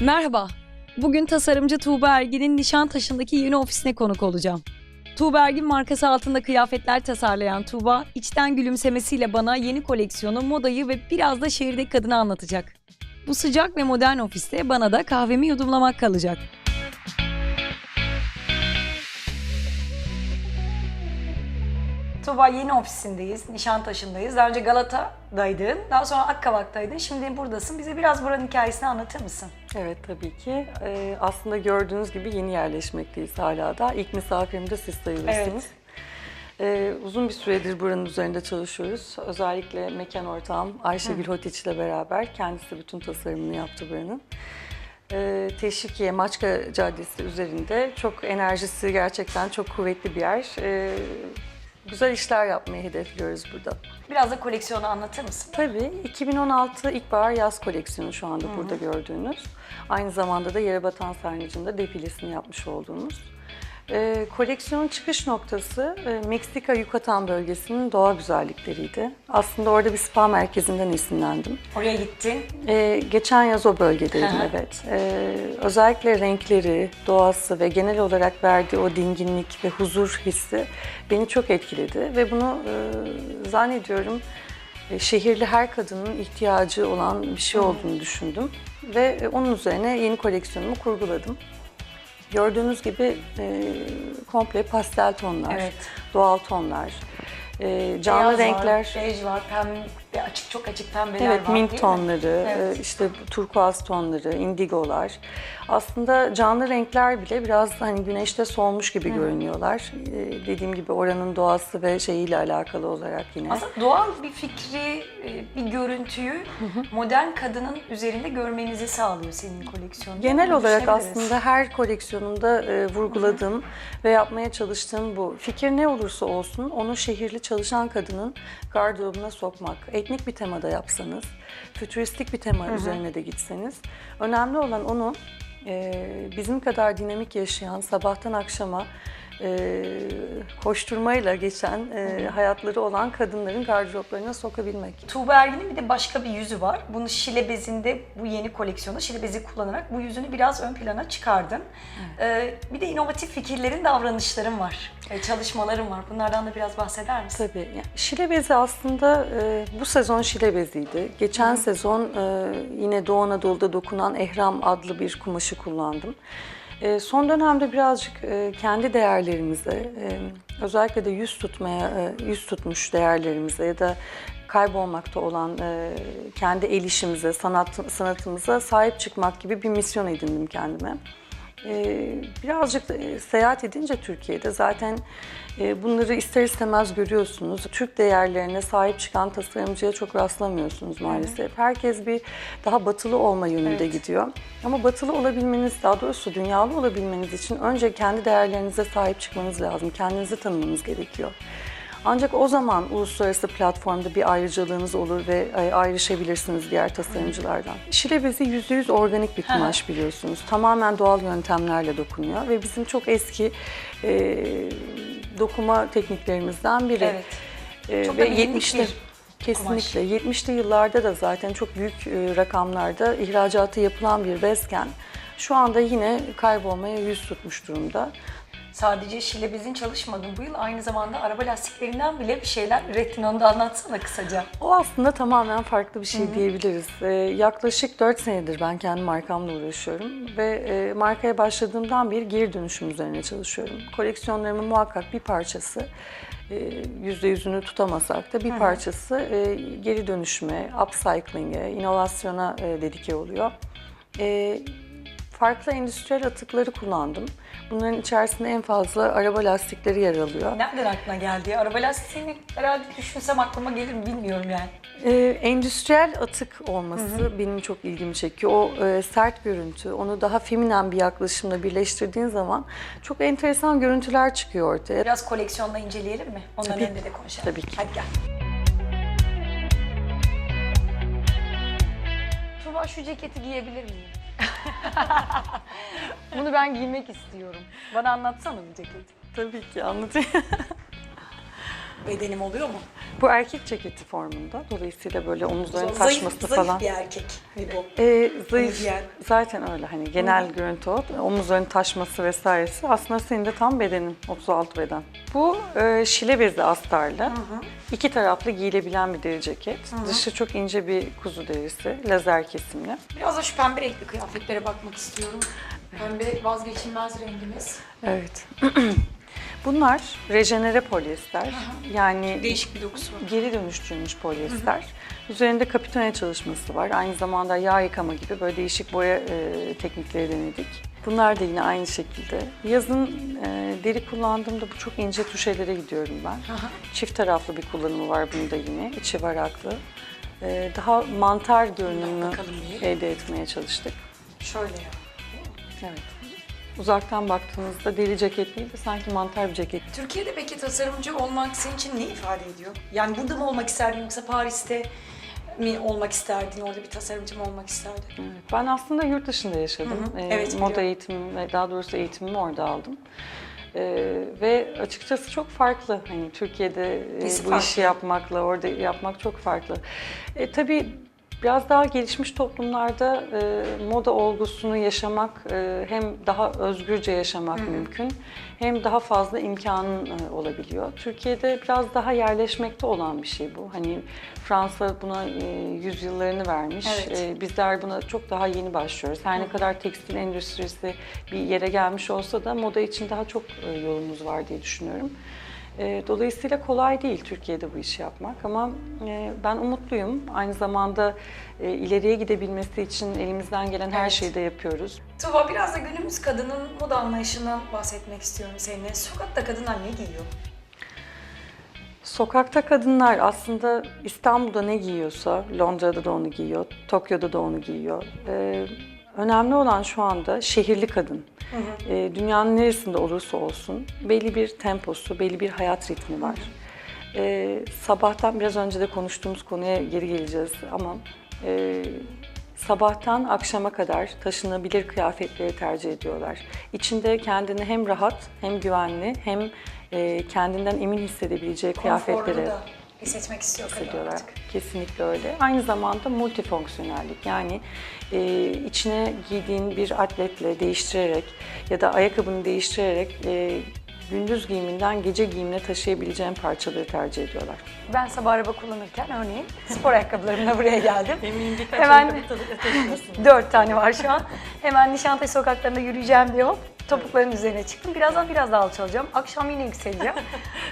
Merhaba. Bugün tasarımcı Tuğba Ergin'in Nişantaşı'ndaki yeni ofisine konuk olacağım. Tuğba Ergin markası altında kıyafetler tasarlayan Tuğba, içten gülümsemesiyle bana yeni koleksiyonu, modayı ve biraz da şehirdeki kadını anlatacak. Bu sıcak ve modern ofiste bana da kahvemi yudumlamak kalacak. Tuğba yeni ofisindeyiz, Nişantaşı'ndayız. Daha önce Galata'daydın, daha sonra Akkavak'taydın. Şimdi buradasın. Bize biraz buranın hikayesini anlatır mısın? Evet tabii ki. Ee, aslında gördüğünüz gibi yeni yerleşmekteyiz hala da. İlk misafirim de siz sayılırsınız. Ee, uzun bir süredir buranın üzerinde çalışıyoruz. Özellikle mekan ortağım Ayşegül Hotiç ile beraber kendisi bütün tasarımını yaptı buranın. Ee, Teşvikiye Maçka Caddesi üzerinde çok enerjisi gerçekten çok kuvvetli bir yer. Ee, güzel işler yapmayı hedefliyoruz burada. Biraz da koleksiyonu anlatır mısın? Tabii 2016 ilkbahar yaz koleksiyonu şu anda burada gördüğünüz. Aynı zamanda da Yerebatan Sarnıcı'nda defilesini yapmış olduğumuz. Ee, koleksiyonun çıkış noktası e, Meksika Yucatan bölgesinin doğa güzellikleriydi. Aslında orada bir spa merkezinden esinlendim. Oraya gittin. Ee, geçen yaz o bölgedeydim Hı hı. evet. Ee, özellikle renkleri, doğası ve genel olarak verdiği o dinginlik ve huzur hissi beni çok etkiledi ve bunu e, zannediyorum e, şehirli her kadının ihtiyacı olan bir şey olduğunu düşündüm ve e, onun üzerine yeni koleksiyonumu kurguladım. Gördüğünüz gibi e, komple pastel tonlar, Evet. doğal tonlar, e, canlı Beyaz renkler. Var, bej var, pembe, açık çok açık pembeler Evet, var mint tonları, Evet. e, işte turkuaz tonları, indigolar. Aslında canlı renkler bile biraz hani güneşte solmuş gibi görünüyorlar. E, dediğim gibi oranın doğası ve şeyiyle alakalı olarak yine. Aslında doğal bir fikri, e, bir görüntüyü modern kadının üzerinde görmenizi sağlıyor senin koleksiyonun. Genel olarak aslında her koleksiyonumda e, vurguladığım ve yapmaya çalıştığım bu. Fikir ne olursa olsun onu şehirli çalışan kadının gardırobuna sokmak. Etnik bir temada yapsanız, fütüristik bir tema üzerine de gitseniz. Önemli olan onu e, bizim kadar dinamik yaşayan, sabahtan akşama e, koşturmayla geçen e, hayatları olan kadınların gardıroplarına sokabilmek. Tuğba Ergin'in bir de başka bir yüzü var. Bunu şile bezinde bu yeni koleksiyonda şile bezi kullanarak bu yüzünü biraz ön plana çıkardın. Ee, bir de inovatif fikirlerin, davranışların var. e, çalışmaların var. Bunlardan da biraz bahseder misin? Tabii. Yani şile bezi aslında e, bu sezon şile beziydi. Geçen sezon e, yine Doğu Anadolu'da dokunan Ehram adlı bir kumaşı kullandım. E, son dönemde birazcık e, kendi değerlerimize, e, özellikle de yüz tutmaya, e, yüz tutmuş değerlerimize ya da kaybolmakta olan kendi el işimize, sanat, sanatımıza sahip çıkmak gibi bir misyon edindim kendime. Ee, birazcık e, seyahat edince Türkiye'de zaten e, bunları ister istemez görüyorsunuz. Türk değerlerine sahip çıkan tasarımcıya çok rastlamıyorsunuz maalesef. Herkes bir daha batılı olma yönünde Evet. gidiyor. Ama batılı olabilmeniz, daha doğrusu dünyalı olabilmeniz için önce kendi değerlerinize sahip çıkmanız lazım. Kendinizi tanımanız gerekiyor. Ancak o zaman uluslararası platformda bir ayrıcalığınız olur ve e, ayrışabilirsiniz diğer tasarımcılardan. Şile bezi %100 organik bir kumaş biliyorsunuz. Tamamen doğal yöntemlerle dokunuyor ve bizim çok eski e, dokuma tekniklerimizden biri. Evet. E, Çok ve da bilindik 70'li bir Kesinlikle. 70'li yıllarda da zaten çok büyük e, rakamlarda ihracatı yapılan bir bezken şu anda yine kaybolmaya yüz tutmuş durumda. Sadece şile bezin çalışmadın bu yıl. Aynı zamanda araba lastiklerinden bile bir şeyler ürettin. Onu da anlatsana kısaca. O aslında tamamen farklı bir şey diyebiliriz. Ee, yaklaşık 4 senedir ben kendi markamla uğraşıyorum ve e, markaya başladığımdan beri geri dönüşüm üzerine çalışıyorum. Koleksiyonlarımın muhakkak bir parçası e, yüzde yüzünü tutamasak da bir parçası e, geri dönüşüme, upcycling'e, inovasyona e, dedike oluyor. E, farklı endüstriyel atıkları kullandım. Bunların içerisinde en fazla araba lastikleri yer alıyor. Nereden aklına geldi? Araba lastiğini herhalde düşünsem aklıma gelir mi bilmiyorum yani. Ee, endüstriyel atık olması benim çok ilgimi çekiyor. O e, sert görüntü, onu daha feminen bir yaklaşımla birleştirdiğin zaman çok enteresan görüntüler çıkıyor ortaya. Biraz koleksiyonla inceleyelim mi? Ondan Tabii. önce de konuşalım. Tabii ki. Hadi gel. Tuğba şu ceketi giyebilir miyim? Bunu ben giymek istiyorum. Bana anlatsana bu ceketi. Tabii ki anlatayım. bedenim oluyor mu? Bu erkek ceketi formunda. Dolayısıyla böyle omuzların Zayıf, taşması zayıf falan. bir erkek. mi bu? Ee, zayıf Diğer- zaten öyle hani genel görüntü o. Omuzların taşması vesairesi. Aslında senin de tam bedenin. 36 beden. Bu e, şile bezi astarlı. iki taraflı giyilebilen bir deri ceket. Dışı çok ince bir kuzu derisi. Lazer kesimli. Biraz da şu pembe renkli kıyafetlere bakmak istiyorum. Pembe vazgeçilmez rengimiz. Evet. Bunlar rejenere polyester. Yani Değişik bir dokusu var. geri dönüştürülmüş polyester. Üzerinde kapitone çalışması var. Aynı zamanda yağ yıkama gibi böyle değişik boya e, teknikleri denedik. Bunlar da yine aynı şekilde. Yazın e, deri kullandığımda bu çok ince tuşelere gidiyorum ben. Aha. Çift taraflı bir kullanımı var bunda yine. İçi varaklı. E, daha mantar görünümü elde etmeye çalıştık. Şöyle ya. Evet. Uzaktan baktığınızda deri ceket değil de sanki mantar bir ceket. Türkiye'de peki tasarımcı olmak senin için ne ifade ediyor? Yani burada mı olmak isterdin yoksa Paris'te mi olmak isterdin? Orada bir tasarımcı mı olmak isterdin? Evet, Ben aslında yurt dışında yaşadım. Hı hı. Ee, Evet, moda biliyorum. eğitimimi ve daha doğrusu eğitimimi orada aldım. Ee, ve açıkçası çok farklı. Hani Türkiye'de e, Nesi bu farklı? işi yapmakla orada yapmak çok farklı. E, tabii biraz daha gelişmiş toplumlarda e, moda olgusunu yaşamak e, hem daha özgürce yaşamak mümkün hem daha fazla imkanın e, olabiliyor. Türkiye'de biraz daha yerleşmekte olan bir şey bu. Hani Fransa buna e, yüzyıllarını vermiş. Evet. E, bizler buna çok daha yeni başlıyoruz. Her ne kadar tekstil endüstrisi bir yere gelmiş olsa da moda için daha çok e, yolumuz var diye düşünüyorum. E, Dolayısıyla kolay değil Türkiye'de bu işi yapmak ama e, ben umutluyum. Aynı zamanda e, ileriye gidebilmesi için elimizden gelen her Evet. şeyi de yapıyoruz. Tuba biraz da günümüz kadının moda anlayışından bahsetmek istiyorum seninle. Sokakta kadınlar ne giyiyor? Sokakta kadınlar aslında İstanbul'da ne giyiyorsa Londra'da da onu giyiyor, Tokyo'da da onu giyiyor. Ee, önemli olan şu anda şehirli kadın. Ee, dünyanın neresinde olursa olsun belli bir temposu, belli bir hayat ritmi var. Ee, sabahtan biraz önce de konuştuğumuz konuya geri geleceğiz ama e, sabahtan akşama kadar taşınabilir kıyafetleri tercih ediyorlar. İçinde kendini hem rahat hem güvenli hem e, kendinden emin hissedebileceği kıyafetleri da hissetmek istiyor hissediyorlar. artık. Kesinlikle öyle. Aynı zamanda multifonksiyonellik yani e, içine giydiğin bir atletle değiştirerek ya da ayakkabını değiştirerek e, gündüz giyiminden gece giyimine taşıyabileceğin parçaları tercih ediyorlar. Ben sabah araba kullanırken örneğin spor ayakkabılarımla buraya geldim. Eminim birkaç Hemen dört tane var şu an. Hemen Nişantaşı sokaklarında yürüyeceğim diye hop topukların üzerine çıktım. Birazdan biraz daha alçalacağım. Akşam yine yükseleceğim.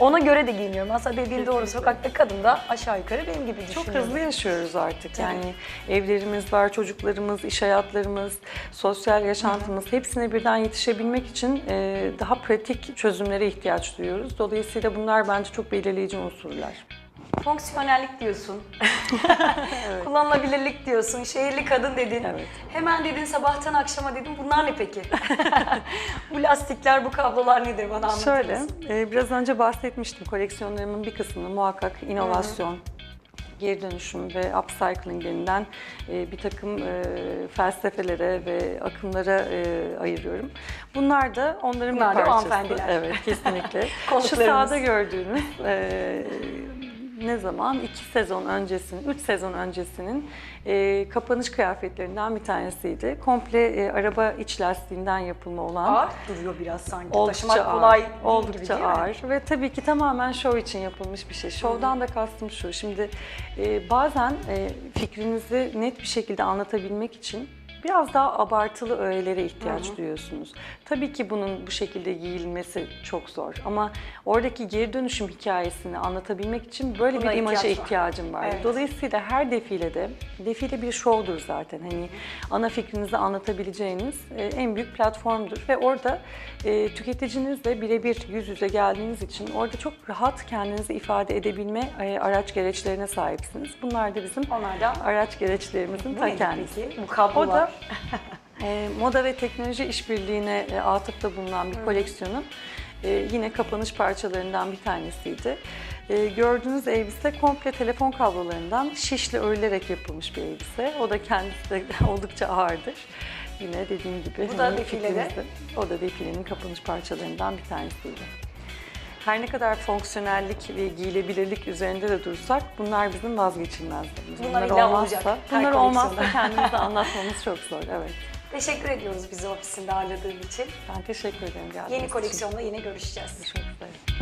Ona göre de giyiniyorum. Aslında dediğin doğru. Sokakta kadın da aşağı yukarı benim gibi düşünüyor. Çok hızlı yaşıyoruz artık. Yani evlerimiz var, çocuklarımız, iş hayatlarımız, sosyal yaşantımız hepsine birden yetişebilmek için e, daha pratik çözümlere ihtiyaç duyuyoruz. Dolayısıyla bunlar bence çok belirleyici unsurlar. Fonksiyonellik diyorsun. Kullanılabilirlik diyorsun. Şehirli kadın dedin. Evet. Hemen dedin sabahtan akşama dedin. Bunlar ne peki? bu lastikler, bu kablolar nedir bana anlatır Şöyle, e, biraz önce bahsetmiştim. Koleksiyonlarımın bir kısmını muhakkak inovasyon, geri dönüşüm ve upcycling denilen e, bir takım e, felsefelere ve akımlara e, ayırıyorum. Bunlar da onların Bunlar da bir parçası. hanımefendiler. Evet, kesinlikle. Şu sağda gördüğünüz e, ne zaman? iki sezon öncesinin, üç sezon öncesinin e, kapanış kıyafetlerinden bir tanesiydi. Komple e, araba iç lastiğinden yapılma olan. Ağır duruyor biraz sanki. Oldukça Taşımak ağır, kolay oldukça gibi değil mi? ağır ve tabii ki tamamen şov için yapılmış bir şey. Şovdan da kastım şu, şimdi e, bazen e, fikrinizi net bir şekilde anlatabilmek için biraz daha abartılı öğelere ihtiyaç duyuyorsunuz. Tabii ki bunun bu şekilde giyilmesi çok zor ama oradaki geri dönüşüm hikayesini anlatabilmek için böyle Buna bir imaja ihtiyaç var. ihtiyacım var. Evet. Dolayısıyla her defilede, defile bir şovdur zaten. Hani ana fikrinizi anlatabileceğiniz e, en büyük platformdur ve orada e, tüketicinizle birebir yüz yüze geldiğiniz için orada çok rahat kendinizi ifade edebilme e, araç gereçlerine sahipsiniz. Bunlar da bizim Onlar da araç gereçlerimizin ta kendisi. peki? Bu kablolar. O da e, moda ve teknoloji işbirliğine e, atıfta bulunan bir koleksiyonun e, yine kapanış parçalarından bir tanesiydi. E, gördüğünüz elbise komple telefon kablolarından şişle örülerek yapılmış bir elbise. O da kendisi de oldukça ağırdır. Yine dediğim gibi. Bu da hani defilede. fikrimizde- O da defilenin kapanış parçalarından bir tanesiydi. Her ne kadar fonksiyonellik ve giyilebilirlik üzerinde de dursak bunlar bizim vazgeçilmezlerimiz. Bunlar illa olacak her bunlar olmazsa kendimize anlatmamız çok zor. Evet. Teşekkür ediyoruz bizi ofisinde ağırladığın için. Ben teşekkür ederim Yeni için. koleksiyonla yine görüşeceğiz. Görüşmek üzere.